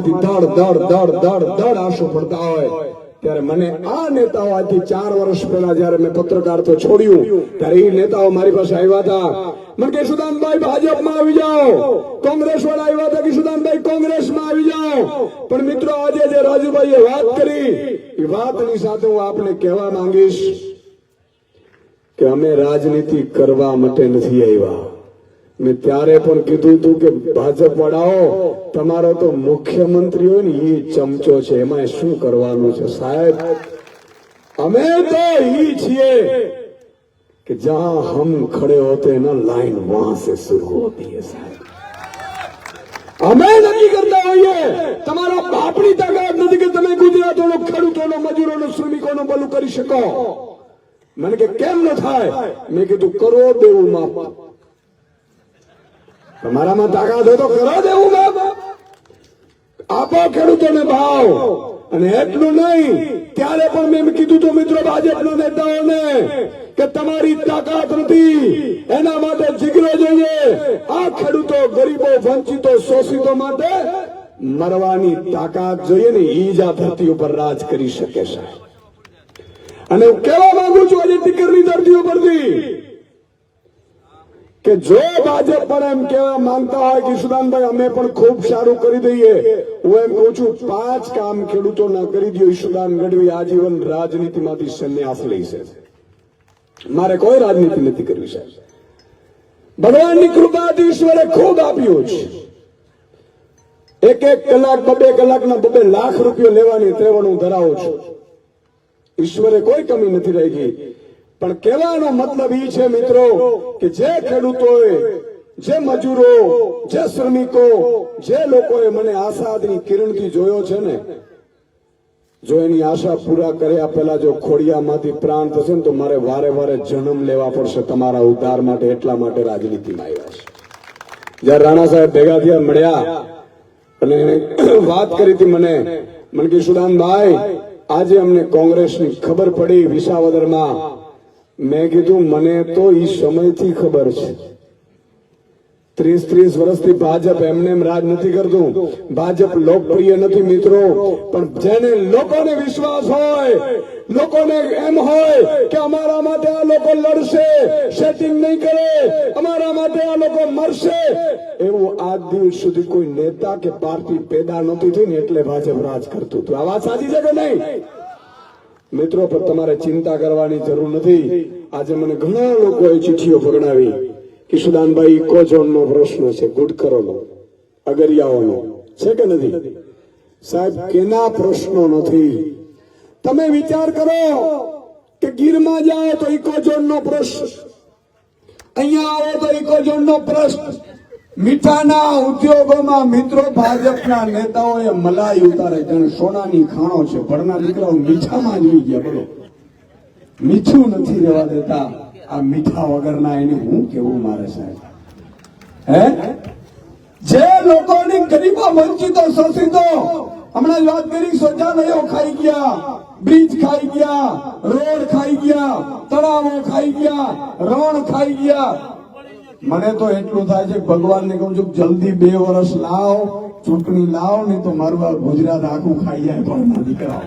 આંખમાંથી દડ દડ દડ દડ દડ આંસુ પડતા હોય, ત્યારે મને આ નેતાઓ આજથી ચાર વર્ષ પહેલા જયારે મેં પત્રકાર તો છોડ્યું, ત્યારે એ નેતાઓ મારી પાસે આવ્યા હતા. મને કે સુદાનભાઈ, ભાજપમાં આવી જાઓ. કોંગ્રેસ વાળા આવ્યા હતા કે, સુદાનભાઈ, કોંગ્રેસમાં આવી જાઓ. પણ મિત્રો, આજે જે રાજુભાઈએ વાત કરી, એ વાતની સાથે હું આપને કહેવા માંગીશ કે અમે રાજનીતિ કરવા માટે નથી આવ્યા. મેં ત્યારે પણ કીધું હતું કે ભાજપ વડાઓ તમારો તો મુખ્યમંત્રી હોય ને એ ચમચો છે, એમાં શું કરવાનું છે સાહેબ? અમે તો છીએ કે જ્યાં હમ ખડે હોતે ના લાઈન વહાં સે શરૂ હોતી અમે નથી કરતા હોઈએ. તમારા બાપની તાકાત નથી કે તમે ગુજરાતોનો મજૂરો નો શ્રમિકોનો ભલું કરી શકો. મને કે કેમ ન થાય? મેં કીધું કરો દેવું માપા તમારામાં તાકાત હોય તો કરો દેવું માપ આપો ખેડૂતોને ભાવ. અને એટલું નહીં, ત્યારે પણ મેં કીધું તો મિત્રો ભાજપના નેતાઓને કે તમારી તાકાત નથી, એના માટે જીગરો જોઈએ. આ ખેડૂતો ગરીબો, વંચિતો, શોષિતો માટે મરવાની તાકાત જોઈએ ને ઈ જ આ ધરતી ઉપર રાજ કરી શકે છે અને હું કહેવા માંગુ છું, આજે ટીકરની ધરતી પરથી કે જો ભાજપ પણ એમ કહેવા માંગતા હોય કે અમે પણ ખૂબ સારું કરી દઈએ. હું એમ કહું છું, પાંચ કામ ખેડૂતોના કરી દો ઈશુદાન ગઢવી આજીવન રાજનીતિમાંથી સંન્યાસ લઈ છે. મારે કોઈ રાજનીતિ નથી કરવી, સાહેબ. ભગવાનની કૃપાથી ઈશ્વરે ખૂબ આપ્યું છે. એક એક કલાક, બબે કલાકના બબે લાખ રૂપિયા લેવાની ત્રેવણ હું ધરાવું છું. ઈશ્વરે કોઈ કમી નથી રહી ગઈ પણ કહેવાનો મતલબ એ છે, મિત્રો, કે જે ખેડૂતોએ જે મજૂરો, જે શ્રમિકો, જે લોકોએ મને આશાદની કિરણથી જોયો છે ને, જો એની આશા પૂરા કર્યા પહેલા જો ખોડિયામાંથી પ્રાણ થશે ને, તો મારે વારે વારે જન્મ લેવા પડશે તમારા ઉદ્ધાર માટે, એટલા માટે રાજનીતિમાં આવ્યા છે. જયારે રાણા સાહેબ ભેગા થયા, મળ્યા, અને વાત કરી હતી મને મને કે, સુદાનભાઈ, આજે અમને કોંગ્રેસની ખબર પડી વિસાવદરમાં મેં કીધું, મને તો ઈ સમયથી ખબર છે. ત્રીસ ત્રીસ વર્ષથી ભાજપ એમને એમ રાજ નથી કરતું. ભાજપ લોકપ્રિય નથી મિત્રો, પણ જેને લોકોને વિશ્વાસ હોય, લોકોને એમ હોય કે અમારા માટે આ લોકો લડશે, સેટિંગ નહીં કરે, અમારા માટે આ લોકો મરશે, એવું આજ દિવસ સુધી કોઈ નેતા કે પાર્ટી પેદા નહોતી થઈ ને એટલે ભાજપ રાજ કરતું હતું. આ વાત સાચી છે કે નહીં? મિત્રો પર તમારે ચિંતા કરવાની જરૂર નથી. આજે મને ઘણા લોકોએ ચિઠ્ઠીઓ પકડાવી કિશુદાનભાઈ ઇકોઝોનનો પ્રશ્ન છે. ગુડકરોનો અગરિયાઓનો. છે કે નથી? સાહેબ, કેના પ્રશ્નો નથી? તમે વિચાર કરો કે ગીરમાં જાઓ તો ઇકોઝોનનો પ્રશ્ન. અહીંયા આવો તો ઇકોઝોનનો પ્રશ્ન. મીઠાના ઉદ્યોગોમાં મિત્રો ભાજપના નેતાઓએ મલાઈ ઉતારે. જાણે સોનાની ખાણો છે. ભણના દીકરાઓ મીઠામાં જોઈ ગયા. બોલો. મીઠું નથી રહેવા દેતા. આ મીઠા વગરના એને હું કેવું મારે સાહેબ? હે? જે લોકોની ગરીબો વંચિતો શોષિતો, હમણાં વાત કરી, શૌચાલયો ખાઈ ગયા, બ્રિજ ખાઈ ગયા, રોડ ખાઈ ગયા, તળાવો ખાઈ ગયા, રણ ખાઈ ગયા મને તો એટલું થાય છે ભગવાનને કહું છું જલ્દી બે વર્ષ લાવ, ચૂંટણી લાવ, નહીં તો મારું ગુજરાત આખું ખાઈ જાય પણ દીકરાઓ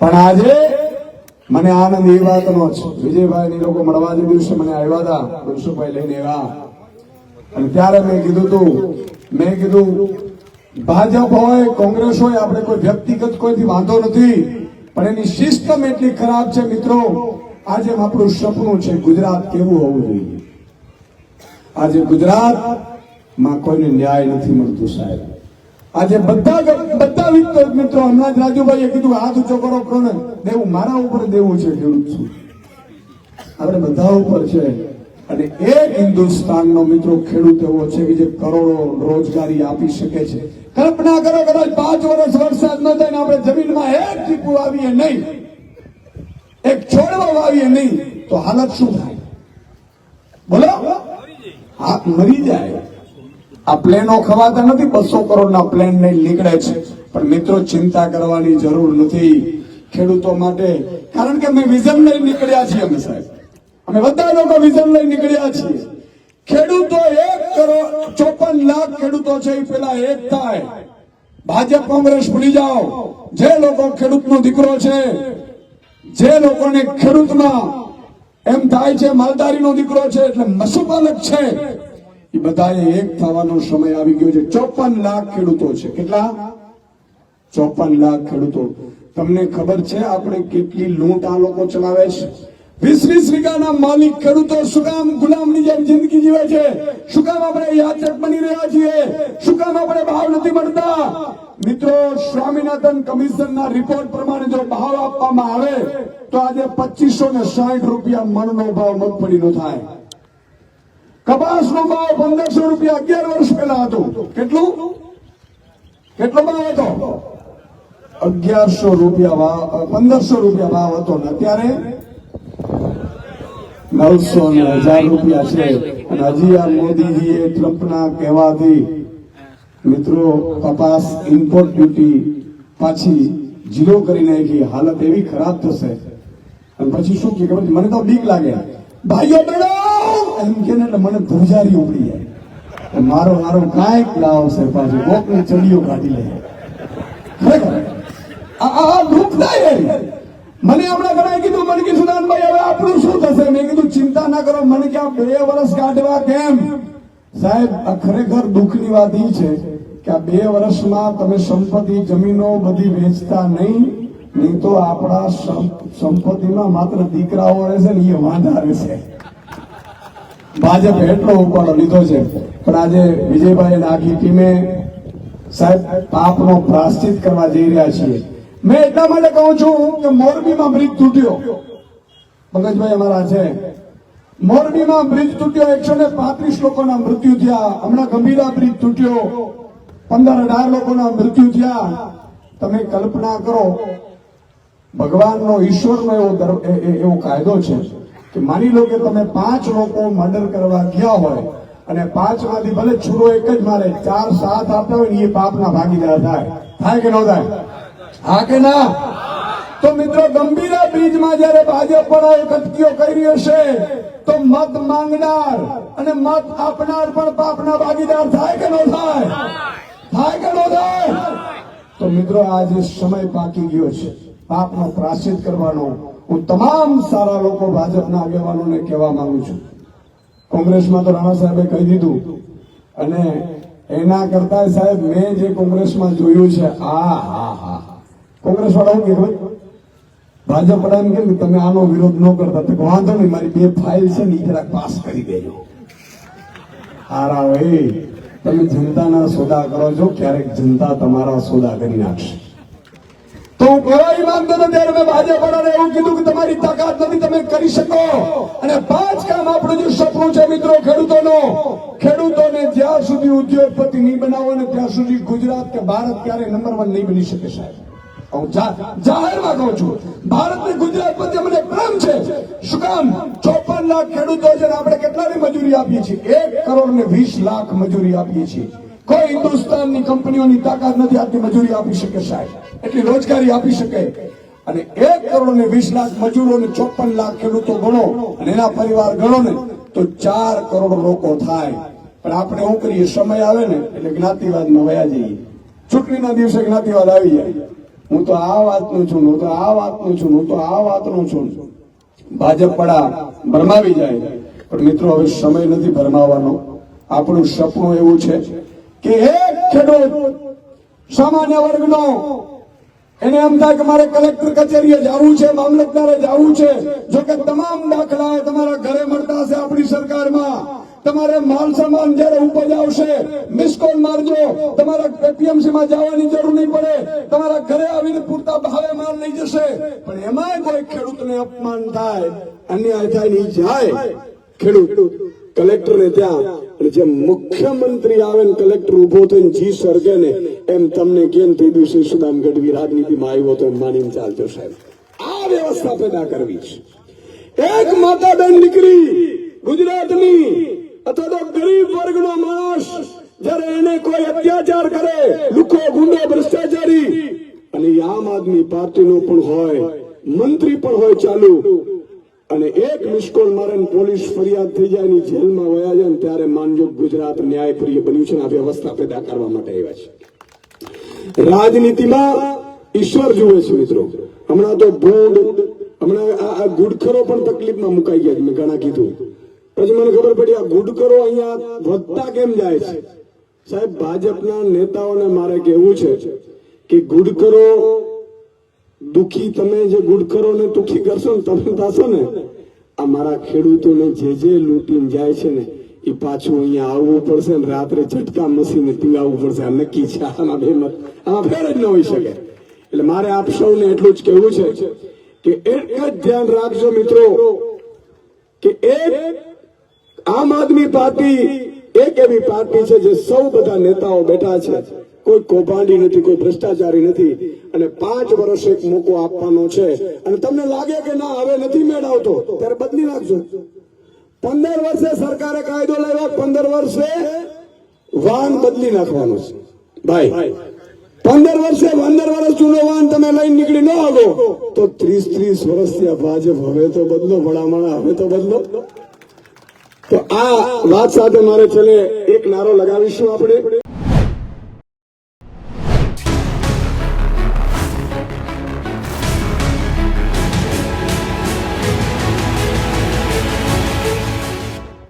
પણ આજે મને આનંદ એ વાતનો છે વિજયભાઈ ની લોકો મળવા જે દિવસે મને આવ્યા હતા, મનસુખભાઈ લઈને આવ્યા અને ત્યારે મેં કીધું તું, મેં કીધું, ભાજપ હોય, કોંગ્રેસ હોય, આપણે કોઈ વ્યક્તિગત કોઈથી વાંધો નથી, પણ એની સિસ્ટમ એટલી ખરાબ છે મિત્રો, આજે આપણું સપનું છે ગુજરાત કેવું હોવું જોઈએ. આજે ગુજરાતમાં કોઈને ન્યાય નથી મળતું સાહેબ. આજે બધા બધા વિત- મિત્રો હમણાં જ રાજુભાઈએ કીધું હાથ ઊંચો કરો કરો દેવું મારા ઉપર દેવું છે ખેડૂત છું. આપણે બધા ઉપર છે. અને એક હિન્દુસ્તાનનો મિત્રો ખેડૂત એવો છે કે જે કરોડો રોજગારી આપી શકે છે. કલ્પના કરો કદાચ પાંચ વર્ષ વરસાદ ન થાય આપણે જમીનમાં એક ટીપું આવીએ નહીં. એક છોડવા વાવીએ નહીં, તો હાલત શું થાય? બોલો. હાથ મરી જાય, આ પ્લેનો ખવાતા નથી, બસો કરોડના પ્લેન ને નીકળે છે. પણ મિત્રો, ચિંતા કરવાની જરૂર નથી ખેડૂતો માટે, કારણ કે અમે વિઝન લઈ નીકળ્યા છીએ અમે સાહેબ. અમે બધા લોકો વિઝન લઈ નીકળ્યા છીએ. ખેડૂતો એક કરોડ ચોપન લાખ ખેડૂતો છે, એ પેલા એક થાય. ભાજપ, કોંગ્રેસ, ભૂલી જાઓ. જે લોકો ખેડૂતનો દીકરો છે, જે લોકોને ખેડૂતમાં એમ થાય છે, માલધારીનો દીકરો છે, એટલે મસુપાલક છે. એ બધાએ એક થવાનો સમય આવી ગયો છે. ચોપન લાખ ખેડૂતો છે. કેટલા? ચોપન લાખ ખેડૂતો. તમને ખબર છે, આપણે કેટલી લૂંટ આ લોકો ચલાવે છે? વીસ વીઘાના માલિક ખેડૂતો શું કામ ગુલામની જેમ જિંદગી જીવે છે? શું કામ આપણે યાચક બની રહ્યા છીએ? શું કામ આપણે ભાવ નથી મળતા? મિત્રો, સ્વામિનાથન કમિશનના રિપોર્ટ પ્રમાણે જો ભાવ આપવામાં આવે, તો આજે પચીસો ને સાઠ રૂપિયા મણનો ભાવ મગફળીનો થાય. કપાસનો ભાવ પંદરસો રૂપિયા અગિયાર વર્ષ પહેલા હતો. કેટલું? કેટલો ભાવ હતો? અગિયારસો રૂપિયા ભાવ પંદરસો રૂપિયા ભાવ હતો ને અત્યારે નવસો ને હજાર રૂપિયા છે. અને હજી આ મોદીજીએ ટ્રમ્પના કહેવાથી મિત્રો કપાસ ઇમ્પોર્ટ ડ્યુટી પાછી જીરો કરી નાખી. હાલત એવી ખરાબ થશે. અને પછી શું કે ખબર મને તો બીક લાગે. ભાઈઓ બહેનો! એમ કે મને ધ્રુજારી ઉપડી જાય. મારો મારો કાંઈક લાવશે પાછું કોકની ચડીઓ કાઢી લે. ખરેખર? આ આ દુઃખદાયક. મને હમણાં ઘણા કીધું, મને કીધું સુદાનભાઈ હવે આપણું શું થશે? મેં કીધું, ચિંતા ના કરો, મને ક્યાં બે વર્ષ કાઢવા કેમ? સાહેબ ખરેખર દુઃખની વાત એ છે કે આ બે વર્ષમાં તમે સંપત્તિ, જમીનો બધી વેચતા નહીં નહીં તો આપણા સંપત્તિમાં માત્ર દીકરાઓ રહેશે ને એ વાંધા રહેશે ભાજપે એટલો ઉપાડો લીધો છે. પણ આજે વિજયભાઈ આખી ટીમે સાહેબ પાપનો પ્રાશ્ચિત કરવા જઈ રહ્યા છીએ. મેં એટલા માટે કહું છું કે મોરબીમાં બ્રિજ તૂટ્યો. પંકજભાઈ અમારા છે. મોરબીમાં બ્રિજ તૂટ્યો, એકસો ને પાંત્રીસ લોકોના મૃત્યુ થયા. હમણાં ગંભીરા બ્રિજ તૂટ્યો. પંદર અઢાર લોકોના મૃત્યુ થયા. તમે કલ્પના કરો, ભગવાનનો, ઈશ્વરનો એવો એવો કાયદો છે કે માની લો કે તમે પાંચ લોકો મર્ડર કરવા ગયા હોય અને પાંચમાંથી ભલે છૂરો એક જ મારે, ચાર સાત આપતા હોય ને એ પાપના ભાગીદાર થાય. થાય કે ન થાય? હા કે ના? તો મિત્રો ગંભીરા બ્રિજમાં જયારે ભાજપ કટકીઓ કરી હશે, તો મત માંગનાર અને મત આપનાર પણ પાપના ભાગીદાર થાય કે ન થાય? થાય કે ન થાય? તો મિત્રો આજે સમય પાકી ગયો છે, પાપનો પ્રાસિત કરવાનો હું તમામ સારા લોકો ભાજપના આગેવાનોને કહેવા માંગુ છું. કોંગ્રેસમાં તો રાણા સાહેબે કહી દીધું, અને એના કરતા સાહેબ મેં જે કોંગ્રેસમાં જોયું છે, આ હા હા. કોંગ્રેસ વાળાઓ કે ભાઈ ભાજપ વાળા એમ કે તમે આનો વિરોધ ન કરતા. તો વાંધો નહીં, મારી બે ફાઇલ છે ને જરાક પાસ કરી દેજો. હારા ભાઈ તમે જનતાના સોદા કરો છો, ક્યારેક જનતા તમારા સોદા કરી નાખશે. તો હું કહેવા માંગતો હતો, ત્યારે મેં ભાજપ વાળાને એવું કીધું કે તમારી તાકાત નથી, તમે કરી શકો. અને પાંચ કામ આપણું જે સપનું છે, મિત્રો, ખેડૂતોનો. ખેડૂતોને જ્યાં સુધી ઉદ્યોગપતિ નહીં બનાવો ને ત્યાં સુધી ગુજરાત કે ભારત ક્યારે નંબર વન નહીં બની શકે, સાહેબ. જાહેરમાં કહું છું ભારત ને ગુજરાત પ્રત્યે મને પ્રેમ છે. શું કામ? ચોપન લાખ ખેડૂતો છે આપણે કેટલાની મજૂરી આપીએ છીએ, એક કરોડ ને વીસ લાખ મજૂરી આપીએ છીએ. કોઈ હિન્દુસ્તાનની કંપનીઓની તાકાત નથી આટલી મજૂરી આપી શકે સાહેબ. એટલી રોજગારી આપી શકે. અને એક કરોડ ને વીસ લાખ મજૂરો ને ચોપન લાખ ખેડૂતો ગણો અને એના પરિવાર ગણો ને, તો ચાર કરોડ લોકો થાય. પણ આપણે શું કરીએ, સમય આવે ને, એટલે જ્ઞાતિવાદમાં વયા જઈએ. ચૂંટણીના દિવસે જ્ઞાતિવાદ આવી જાય. હું તો આ વાતનું છું, હું તો આ વાતનું છું, હું તો આ વાતનું છું. ભાજપ પડા ભરમાવી જાય. પણ મિત્રો, હવે સમય નથી ભરમાવાનો. આપણું સપનું એવું છે કે એક ખેડૂત સામાન્ય વર્ગનો, એને એમ થાય કે મારે કલેક્ટર કચેરીએ જવું છે, મામલતદારે જવું છે. જો કે તમામ દાખલા તમારા ઘરે મળતા હશે આપણી સરકારમાં. તમારે માલ સામાન જયારે ઉપજ મિસ કોલ મારજો. તમારા એપીએમસી માં જવાની જરૂર નહીં પડે. તમારા ઘરે આવીને પૂરતા ભાવે માલ લઈ જશે. પણ એમાંય કોઈ ખેડૂતને અપમાન થાય, અન્યાય થાય નહીં જાય. ખેડૂત કલેક્ટર ને ત્યાં, અને જેમ મુખ્યમંત્રી આવે ને કલેક્ટર ઊભો થઈને જી સરગે ને, એમ તમને કેમ તે દિવસે સુદામ ગઢવી રાજનીતિમાં આવ્યો તો એમ માનીને ચાલજો સાહેબ. આ વ્યવસ્થા પેદા કરવી છે. એક માતા બેન દીકરી ગુજરાતની અથવા તો ગરીબ વર્ગનો માણસ જ્યારે એને કોઈ અત્યાચાર કરે લુકો ગુંડો ભ્રષ્ટાચારી, અને આમ આદમી પાર્ટીનો પણ હોય, મંત્રી પણ હોય ચાલુ, અને એક મિસકોલ મારે પોલીસ ફરિયાદ થઈ જાય ની જેલમાં વયા જાય ને ત્યારે માનજો ગુજરાત ન્યાયપ્રિય બન્યું છે આ વ્યવસ્થા પેદા કરવા માટે આવ્યા છે. રાજનીતિમાં ઈશ્વર જુએ છે મિત્રો. હમણાં તો ભૂંડ હમણાં આ ગુડખરો પણ તકલીફમાં મુકાઈ ગયા છે, મેં ઘણા કીધું. પછી મને ખબર પડી, આ ગુડકરો અહીંયા વધતા કેમ જાય છે? સાહેબ, ભાજપના નેતાઓને મારે કહેવું છે કે ગુડકરો દુખી તમે જે ગુડખરો ને દુખી કરશો ને તમે થશો ને, આ મારા ખેડૂતોને જે જે લૂંટીને જાય છે ને, એ પાછું અહીંયા આવવું પડશે ને રાત્રે ઝટકા મસીને પીવાવું પડશે. આ નક્કી છે આમાં બે આમાં ફેર જ ન હોઈ શકે. એટલે મારે આપ સૌને એટલું જ કહેવું છે કે એક જ ધ્યાન રાખજો મિત્રો, કે એક આમ આદમી પાર્ટી એક એવી પાર્ટી છે જે સૌ બધા નેતાઓ બેઠા છે. કોઈ કૌભાંડી નથી, કોઈ ભ્રષ્ટાચારી નથી. અને પાંચ વર્ષ એક મોકો આપવાનો છે. અને તમને લાગે કે ના, હવે નથી મેળવતો ત્યારે બદલી નાખજો. પંદર વર્ષે સરકારે કાયદો લાવ્યો, પંદર વર્ષે વાન બદલી નાખવાનો છે. ભાઈ, પંદર વર્ષે પંદર વર્ષ જૂનો વાન તમે લઈને નીકળી ન આવો, તો ત્રીસ ત્રીસ વર્ષથી આ ભાજપ હવે તો બદલો, ભલામણા, હવે તો બદલો. તો આ વાત સાથે મારે છેલ્લે એક નારો લગાવીશું આપણે.